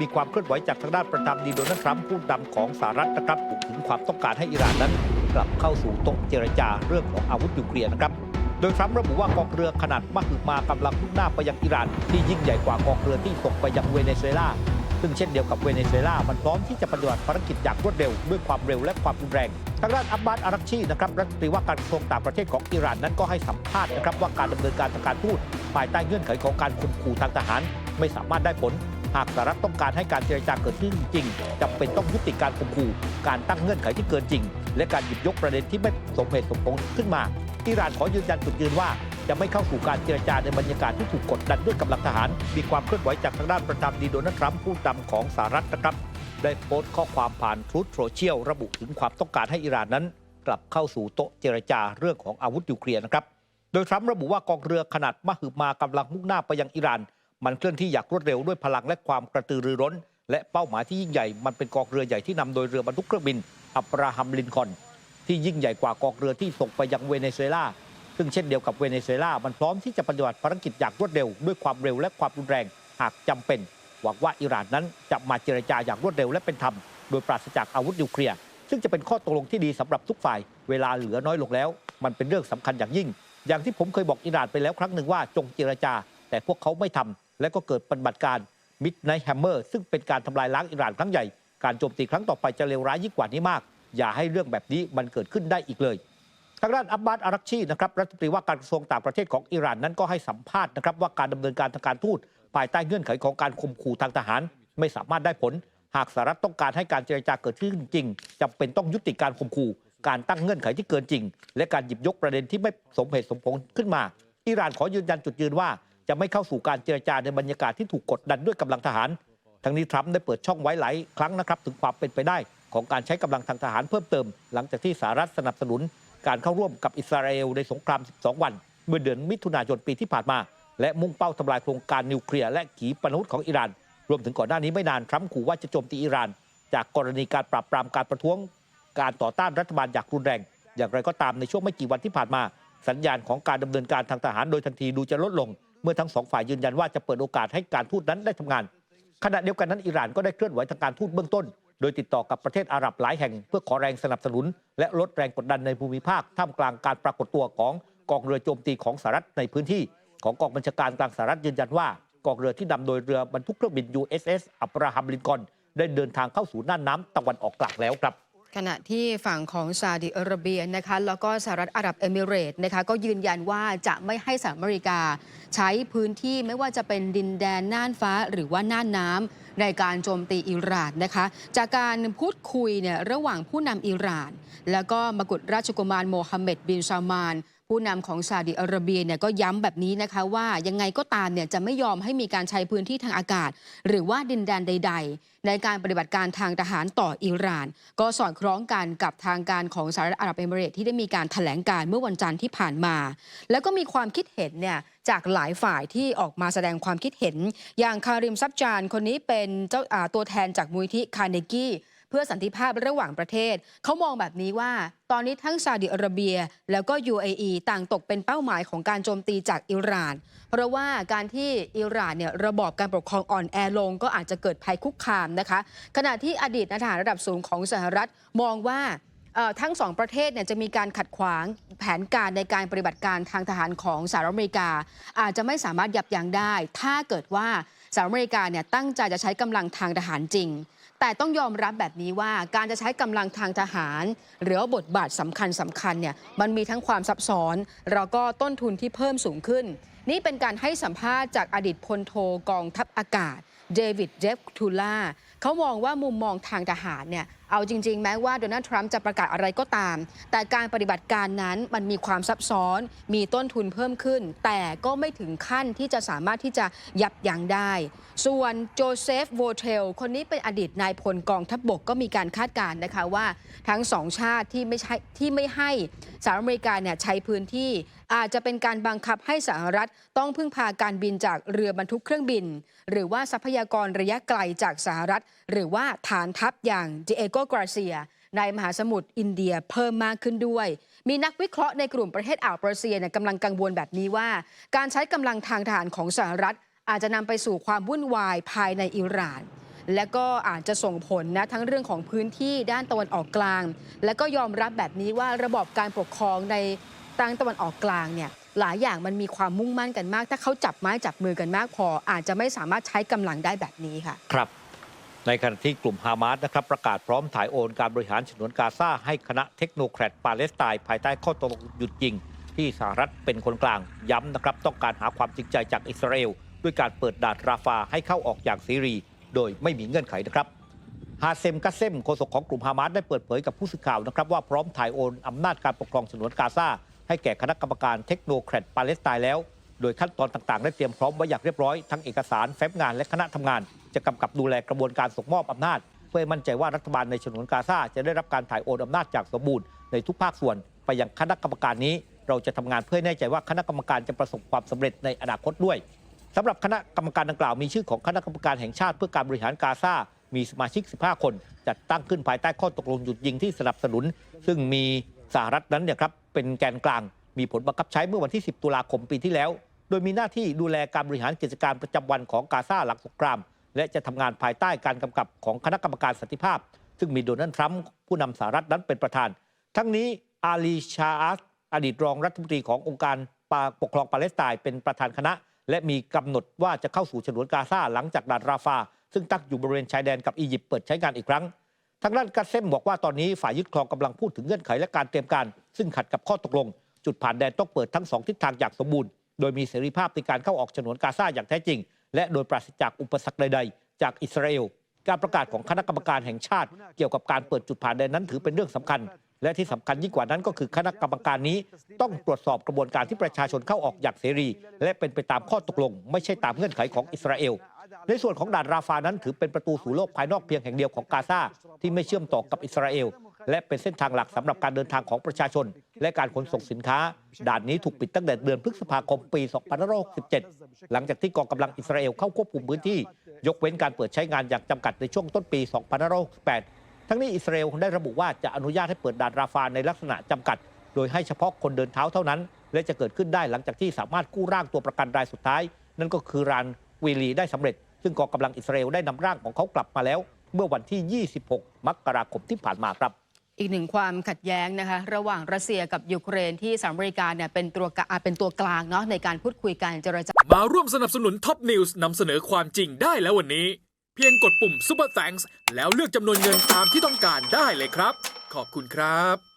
มีความเคลื่อนไหวจากทางด้านประธานาธิบดีโดนัลด์ทรัมป์ผู้นำของสหรัฐนะครับถึงความต้องการให้อิหร่านนั้นกลับเข้าสู่โต๊ะเจรจาเรื่องของอาวุธนิวเคลียร์นะครับ โดยทรัมป์ระบุว่ากองเรือขนาดมหึมากำลังมุ่งหน้าไปยังอิหร่าน ที่ยิ่งใหญ่กว่ากองเรือที่ส่งไปยังเวเนซุเอลาซึ่งเช่นเดียวกับเวเนซุเอลา มันพร้อมที่จะปฏิบัติภารกิจอย่างรวดเร็ว ด้วยความเร็วและความรุนแรง ทางด้านอับบาสอารักชีนะครับรัฐมนตรีว่าการกระทรวงต่างประเทศของอิหร่านนั้นก็ให้สัมภาษณ์นะครับว่าการดำเนินการทางการทูตภายใต้เงื่อนไขของการข่มขู่ทางทหาร ไม่สามารถได้ผล หากสหรัฐต้องการให้การเจรจาเกิดขึ้นจริงจำเป็นต้องยุติการข่มขู่การตั้งเงื่อนไขที่เกินจริง และการหยิบยกประเด็นที่ไม่สมเหตุสมผลขึ้นมาอิหร่านขอยืนยันจุดยืนว่าจะไม่เข้าสู่การเจรจาในบรรยากาศที่ถูกกดดันด้วยกำลังทหาร มีความเคลื่อนไหวจากทางด้านประธานาธิบดีโดนัลด์ทรัมป์ผู้นำของสหรัฐนะครับ ได้โพสต์ข้อความผ่านทรูธโซเชียลระบุถึงความต้องการให้อิหร่านนั้น กลับเข้าสู่โต๊ะเจรจาเรื่องของอาวุธนิวเคลียร์นะครับ โดยทรัมป์ระบุว่ากองเรือขนาดมหึมากำลังมุ่งหน้าไปยังอิหร่าน มันเคลื่อนที่อย่างรวดเร็วด้วยพลังและความกระตือรือร้น และเป้าหมายที่ยิ่งใหญ่มันเป็นกองเรือใหญ่ที่นำโดยเรือบรรทุกเครื่องบิน อับราฮัมลินคอนที่ยิ่งใหญ่กว่ากองเรือที่ส่งไปยังเวเนซุเอลาซึ่งเช่นเดียวกับเวเนซุเอลามันพร้อมที่จะปฏิบัติภารกิจอย่างรวดเร็ว ด้วยความเร็วและความรุนแรงหากจำเป็น หวังว่าอิหร่านนั้นจะมาเจรจาอย่างรวดเร็วและเป็นธรรมโดยปราศจากอาวุธนิวเคลียร์ซึ่งจะเป็นข้อตกลงที่ดีสำหรับทุกฝ่าย เวลาเหลือน้อยลงแล้ว มันเป็นเรื่องสำคัญอย่างยิ่ง อย่างที่ผมเคยบอกอิหร่านไปแล้วครั้งหนึ่งว่าจงเจรจา แต่พวกเขาไม่ทำ และก็เกิดปฏิบัติการ Midnight Hammer ซึ่งเป็นการทำลายล้างอิหร่านครั้งใหญ่ การโจมตีครั้งต่อไปจะเลวร้ายยิ่งกว่านี้มาก อย่าให้เรื่องแบบนี้มันเกิดขึ้นได้อีกเลยทางด้านอับบาสอารักชีนะครับรัฐมนตรีว่าการกระทรวงต่างประเทศของอิหร่านนั้นก็ให้สัมภาษณ์นะครับว่าการดำเนินการทางการทูตภายใต้เงื่อนไขของการข่มขู่ทางทหาร ไม่สามารถได้ผล หากสหรัฐต้องการให้การเจรจาเกิดขึ้นจริงจำเป็นต้องยุติการข่มขู่การตั้งเงื่อนไขที่เกินจริง และการหยิบยกประเด็นที่ไม่สมเหตุสมผลขึ้นมา อิหร่านขอยืนยันจุดยืนว่า จะไม่เข้าสู่การเจรจาในบรรยากาศที่ถูกกดดันด้วยกำลังทหาร ทั้งนี้ทรัมป์ได้เปิดช่องไว้หลายครั้งนะครับถึงความเป็นไปได้ ของการใช้กำลังทางทหารเพิ่มเติม หลังจากที่สหรัฐสนับสนุน การเข้าร่วมกับอิสราเอลในสงคราม 12 วัน เมื่อเดือนมิถุนายนปีที่ผ่านมา และมุ่งเป้าทำลายโครงการนิวเคลียร์และขีปนาวุธของอิหร่าน รวมถึงก่อนหน้านี้ไม่นานทรัมป์ขู่ว่าจะโจมตีอิหร่าน จากกรณีการปราบปรามการประท้วง การต่อต้านรัฐบาลอย่างรุนแรง อย่างไรก็ตามในช่วงไม่กี่วันที่ผ่านมา สัญญาณของการดำเนินการทางทหารโดยทันทีดูจะลดลง เมื่อทั้งสองฝ่ายยืนยันว่าจะเปิดโอกาสให้การทูตนั้นได้ทำงาน ขณะเดียวกันนั้นอิหร่านก็ได้เคลื่อนไหวทางการทูตเบื้องต้น โดยติดต่อกับประเทศอาหรับหลายแห่ง เพื่อขอแรงสนับสนุน และลดแรงกดดันในภูมิภาคท่ามกลางการปรากฏตัวของกองเรือโจมตีของสหรัฐในพื้นที่ ของกองบัญชาการกลางสหรัฐยืนยันว่ากองเรือที่นำโดยเรือบรรทุกเครื่องบิน USS อับราฮัมลินคอล์นได้เดินทางเข้าสู่น่านน้ำตะวันออกกลางแล้วครับ ขณะที่ฝั่งของซาอุดิอาระเบียนะคะแล้วก็สหรัฐอาหรับเอมิเรต์นะคะก็ยืนยันว่าจะไม่ให้สหรัฐอเมริกา ใช้พื้นที่ไม่ว่าจะเป็นดินแดนน่านฟ้าหรือว่าน่านน้ำในการโจมตีอิหร่านนะคะจากการพูดคุยเนี่ยระหว่างผู้นำอิหร่าน แล้วก็มกุฎราชกุมารโมฮัมเหม็ดบินซามาน ผู้นำของซาอุดิอาระเบียเนี่ยก็ย้ำแบบนี้นะคะว่ายังไงก็ตามเนี่ยจะไม่ยอมให้มีการใช้พื้นที่ทางอากาศ หรือว่าดินแดนใด ๆ ในการปฏิบัติการทางทหารต่ออิหร่าน ก็สอดคล้องกันกับทางการของสหรัฐอาหรับเอมิเรตที่ได้มีการถแถลงการเมื่อวันจันทร์ที่ผ่านมา แล้วก็มีความคิดเห็นเนี่ยจากหลายฝ่ายที่ออกมาแสดงความคิดเห็น อย่างคาริมซับจานคนนี้เป็นเจ้าอ่าตัวแทนจากมูลที่คาร์เนกี้ เพื่อสันติภาพระหว่างประเทศ เขามองแบบนี้ว่า ตอนนี้ทั้งซาอุดิอาระเบีย แล้วก็ UAE ต่างตกเป็นเป้าหมายของการโจมตีจากอิหร่าน เพราะว่าการที่อิหร่านเนี่ยระบอบการปกครองอ่อนแอลง ก็อาจจะเกิดภัยคุกคามนะคะ ขณะที่อดีตนายทหารระดับสูงของสหรัฐมองว่าทั้งสองประเทศเนี่ยจะมีการขัดขวางแผนการในการปฏิบัติการทางทหารของสหรัฐอเมริกา อาจจะไม่สามารถยับยั้งได้ ถ้าเกิดว่าสหรัฐอเมริกาเนี่ยตั้งใจจะใช้กำลังทางทหารจริง แต่ต้องยอมรับแบบนี้ว่าการจะใช้กำลังทางทหาร หรือว่าบทบาทสำคัญสำคัญเนี่ยมันมีทั้งความซับซ้อนแล้วก็ต้นทุนที่เพิ่มสูงขึ้น นี่เป็นการให้สัมภาษณ์จากอดีตพลโทกองทัพอากาศ เดวิดเจฟทูล่าเขามองว่ามุมมองทางทหารเนี่ย เอาจริง ๆ แม้ว่าโดนัลด์ทรัมป์จะประกาศอะไรก็ตาม แต่การปฏิบัติการนั้นมันมีความซับซ้อน มีต้นทุนเพิ่มขึ้น แต่ก็ไม่ถึงขั้นที่จะสามารถที่จะยับยั้งได้ ส่วนโจเซฟโวเทล คนนี้เป็นอดีตนายพลกองทัพบบกก็มีการคาดการณ์นะคะว่าทั้งสองชาติที่ไม่ใช่ที่ไม่ให้สหรัฐอเมริกาเนี่ยใช้พื้นที่อาจจะเป็นการบังคับให้สหรัฐต้องพึ่งพาการบินจากเรือบรรทุกเครื่องบิน หรือว่าทรัพยากรระยะไกลจากสหรัฐ หรือว่าฐานทัพอย่างดิเอโกกราเซีย ในมหาสมุทรอินเดียเพิ่มมากขึ้นด้วย มีนักวิเคราะห์ในกลุ่มประเทศอ่าวเปอร์เซียกำลังกังวลแบบนี้ว่า การใช้กำลังทางทหารของสหรัฐ อาจจะนำไปสู่ความวุ่นวายภายในอิหร่านและก็อาจจะส่งผลนะทั้งเรื่องของพื้นที่ด้านตะวันออกกลาง และก็ยอมรับแบบนี้ว่าระบอบการปกครองในทางตะวันออกกลางเนี่ยหลายอย่างมันมีความมุ่งมั่นกันมาก ถ้าเขาจับไม้จับมือกันมากพอ อาจจะไม่สามารถใช้กำลังได้แบบนี้ค่ะ ครับ ในขณะที่กลุ่มฮามาสนะครับประกาศพร้อมถ่ายโอนการบริหารฉนวนกาซาให้คณะเทคโนแครตปาเลสไตน์ภายใต้ข้อตกลงหยุดยิง ที่สหรัฐเป็นคนกลางย้ำนะครับต้องการหาความจริงใจจากอิสราเอล ด้วยการเปิดด่านราฟาให้เข้าออกอย่างเสรี โดยไม่มีเงื่อนไขนะครับฮาเซมกัสเซมโฆษกของกลุ่มฮามาสได้เปิดเผยกับผู้สื่อข่าวนะครับว่าพร้อมถ่ายโอนอำนาจการปกครองฉนวนกาซาให้แก่คณะกรรมการเทคโนแครตปาเลสไตน์แล้ว โดยขั้นตอนต่างๆ ได้เตรียมพร้อมไว้อย่างเรียบร้อยทั้งเอกสารแฟ้มงานและคณะทำงาน จะกำกับดูแลกระบวนการส่งมอบอำนาจ เพื่อให้มั่นใจว่ารัฐบาลในฉนวนกาซาจะได้รับการถ่ายโอนอำนาจจากสมบูรณ์ในทุกภาคส่วน ไปยังคณะกรรมการนี้ เราจะทำงานเพื่อแน่ใจว่าคณะกรรมการจะประสบความสำเร็จในอนาคตด้วยสำหรับคณะกรรมการดังกล่าวมีชื่อของคณะกรรมการแห่งชาติเพื่อการบริหารกาซามีสมาชิก 15 คน จัดตั้งขึ้นภายใต้ข้อตกลงหยุดยิงที่สนับสนุน ซึ่งมีสหรัฐนั้นเนี่ยครับเป็นแกนกลาง มีผลบังคับใช้เมื่อวันที่ 10 ตุลาคมปีที่แล้ว โดยมีหน้าที่ดูแลการบริหารกิจการประจำวันของกาซาหลังสงคราม และจะทำงานภายใต้การกำกับของคณะกรรมการสันติภาพ ซึ่งมีโดนัลด์ทรัมป์ผู้นำสหรัฐนั้นเป็นประธาน ทั้งนี้อาลีชาอัสอดีตรองรัฐมนตรีขององค์การปกครองปาเลสไตน์เป็นประธานคณะ และมีกำหนดว่าจะเข้าสู่ฉนวนกาซาหลังจากด่านราฟา ซึ่งตั้งอยู่บริเวณชายแดนกับอียิปต์เปิดใช้งานอีกครั้งทางด้านกัสเซมบอกว่าตอนนี้ฝ่ายยึดครองกำลังพูดถึงเงื่อนไขและการเตรียมการ ซึ่งขัดกับข้อตกลง จุดผ่านแดนต้องเปิดทั้งสองทิศทางอย่างสมบูรณ์ โดยมีเสรีภาพในการเข้าออกฉนวนกาซาอย่างแท้จริง และโดยปราศจากอุปสรรคใดๆ จากอิสราเอลการประกาศของคณะกรรมการแห่งชาติ เกี่ยวกับการเปิดจุดผ่านแดนนั้นถือเป็นเรื่องสำคัญ และที่สำคัญยิ่งกว่านั้นก็คือคณะกรรมการนี้ ต้องตรวจสอบกระบวนการที่ประชาชนเข้าออกอย่างเสรี และเป็นไปตามข้อตกลง ไม่ใช่ตามเงื่อนไขของอิสราเอลในส่วนของด่านราฟานั้นถือเป็นประตูสู่โลกภายนอกเพียงแห่งเดียวของกาซาที่ไม่เชื่อมต่อกับอิสราเอล และเป็นเส้นทางหลักสำหรับการเดินทางของประชาชน และการขนส่งสินค้า ด่านนี้ถูกปิดตั้งแต่เดือนพฤษภาคมปี2567 หลังจากที่กองกำลังอิสราเอลเข้าควบคุมพื้นที่ ยกเว้นการเปิดใช้งานอย่างจำกัดในช่วงต้นปี2568ทั้งนี้อิสราเอลได้ระบุว่าจะอนุญาตให้เปิดด่านราฟาในลักษณะจำกัด โดยให้เฉพาะคนเดินเท้าเท่านั้น และจะเกิดขึ้นได้หลังจากที่สามารถกู้ร่างตัวประกันรายสุดท้าย นั่นก็คือรานวีลีได้สำเร็จ ซึ่งกองกำลังอิสราเอลได้นำร่างของเขากลับมาแล้ว เมื่อวันที่ 26 มกราคมที่ผ่านมาครับ อีกหนึ่งความขัดแย้งนะคะระหว่างรัสเซียกับยูเครนที่สหรัฐอเมริกาเนี่ยเป็นตัวกางอ่าเป็นตัวกลางเนาะในการพูดคุยการเจรจา มาร่วมสนับสนุนท็อปนิวส์นำเสนอความจริงได้แล้ววันนี้ เพียงกดปุ่ม Super Thanks แล้วเลือกจำนวนเงินตามที่ต้องการได้เลยครับ ขอบคุณครับ